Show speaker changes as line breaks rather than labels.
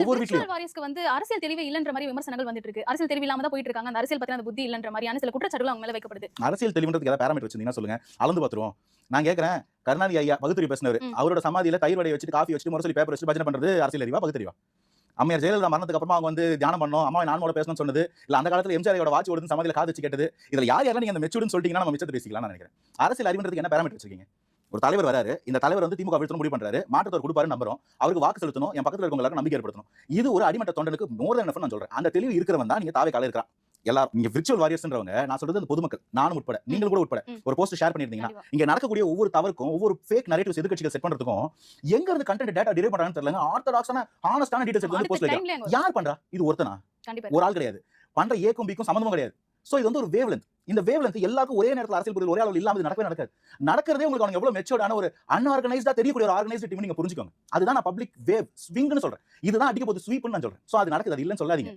ஒவ்வொரு
விர்ச்சுவல்
வீட்லயும்
வாரியர்ஸ்க்கு வந்து அரசியல் தெளிவே இல்லன்ற மாதிரி விமர்சனங்கள் வந்துட்டு இருக்கு அரசியல் தெளிவு இல்லாம தான் போயிட்டு இருக்காங்க அந்த அரசியல் பத்தின அந்த புத்தி இல்லன்ற மாதிரியான சில குற்றச்சாட்டுகள் அவங்க மேல வைக்கப்படுது.
அரசியல் தெளிவுன்றதுக்கு ஏதாவது பேராமீட்டர் வச்சிருந்தீங்கன்னா சொல்லுங்க. அளந்து பார்த்துருவோம். நான் கேட்கறேன் கருணாநிதி ஐயா பகுத்தறிவு பேசினவர்.
ம்.
அவரோட சமாதியில தயிர் வடையை வச்சுட்டு காஃபி வச்சுட்டு முரசொலி பேப்பர் வச்சுட்டு பஜனை பண்றது அரசியல் அறிவா பகுத்தறிவா? அம்மையார் ஜெயலலிதா மரணத்துக்கு அப்புறமா அவங்க வந்து தியானம் பண்ணோம். அம்மா நானோட பேசணும்னு சொன்னது. இல்ல அந்த காலத்துல எம்ஜிஆரோட வாட்ச் ஓடுது சமாதியில காது வச்சு கேட்டது. இதுல யார் யாரெல்லாம் நீங்க அந்த மெச்சூர்னு சொல்லிட்டீங்கன்னா நம்ம மிச்சத்தை பேசிக்கலாம் நான் நினைக்கிறேன். அரசியல் அறிவுன்றதுக்கு என்ன பேராமீட்டர் வச்சிருக்கீங்க? ஒரு தலைவர் வராரு. இந்த தலைவர் வந்து திமுக வீழ்த்தணும் முடிவு பண்றாரு. மாற்றத்தோர் கொடுப்பாரு நம்புறோம். அவருக்கு வாக்கு செலுத்தணும் என் பக்கத்துல இருக்கவங்களுக்கு நம்பிக்கை ஏற்படுத்தணும். இது ஒரு அடிமட்ட தொண்டனுக்கு மோர் தென் நான் சொல்றேன். அந்த தெளிவு இருக்கிறவன் தான் நீங்க தாவே கால இருக்கிறான். எல்லாரும் நீங்க விர்ச்சுவல் வாரியர்ஸ்ன்றவங்க நான் சொல்றது அந்த பொதுமக்கள் நானும் உட்பட நீங்களும் கூட உட்பட. ஒரு போஸ்ட் ஷேர் பண்ணிருந்தீங்கன்னா. இங்க நடக்கக்கூடிய ஒவ்வொரு தவறுக்கும் ஒவ்வொரு ஃபேக் நரேட்டிவ்ஸ் எதிர்க்கட்சிகள் செட் பண்றதுக்கும் எங்க இருந்து கண்டென்ட் டேட்டா டிரைவ் பண்றாங்கன்னு தெரியல ஆர்த்தடாக்ஸான ஹானஸ்டான டீடைல்ஸ் எடுத்து போஸ்ட். யார் பண்றா? இது ஒருத்தனா? ஒரு ஆள் கிடையாது. பண்ற ஏக்கும் பிக்கும் சம்மந்தமும் கிடையாது. சோ இது வந்து ஒரு வேவ் லென்த் இந்த வேவ் லென்த் எல்லாருக்கும் ஒரே நேரத்தில் அரசியல் புரிதல் ஒரே அளவில் இல்லாம இது நடக்கவே நடக்காது. நடக்கிறதே உங்களுக்கு அவங்க எவ்வளவு மெச்சோர்டான ஒரு அன்ஆர்கனைஸ்டா தெரியக்கூடிய ஒரு ஆர்கனைஸ்ட் டீம் நீங்க புரிஞ்சுக்கோங்க. அதுதான் நான் பப்ளிக் வேவ் ஸ்விங்னு சொல்றேன். இதுதான் அடிக்க போது ஸ்வீப்னு நான் சொல்றேன். சோ அது நடக்குது அது இல்லைன்னு சொல்லாதீங்க.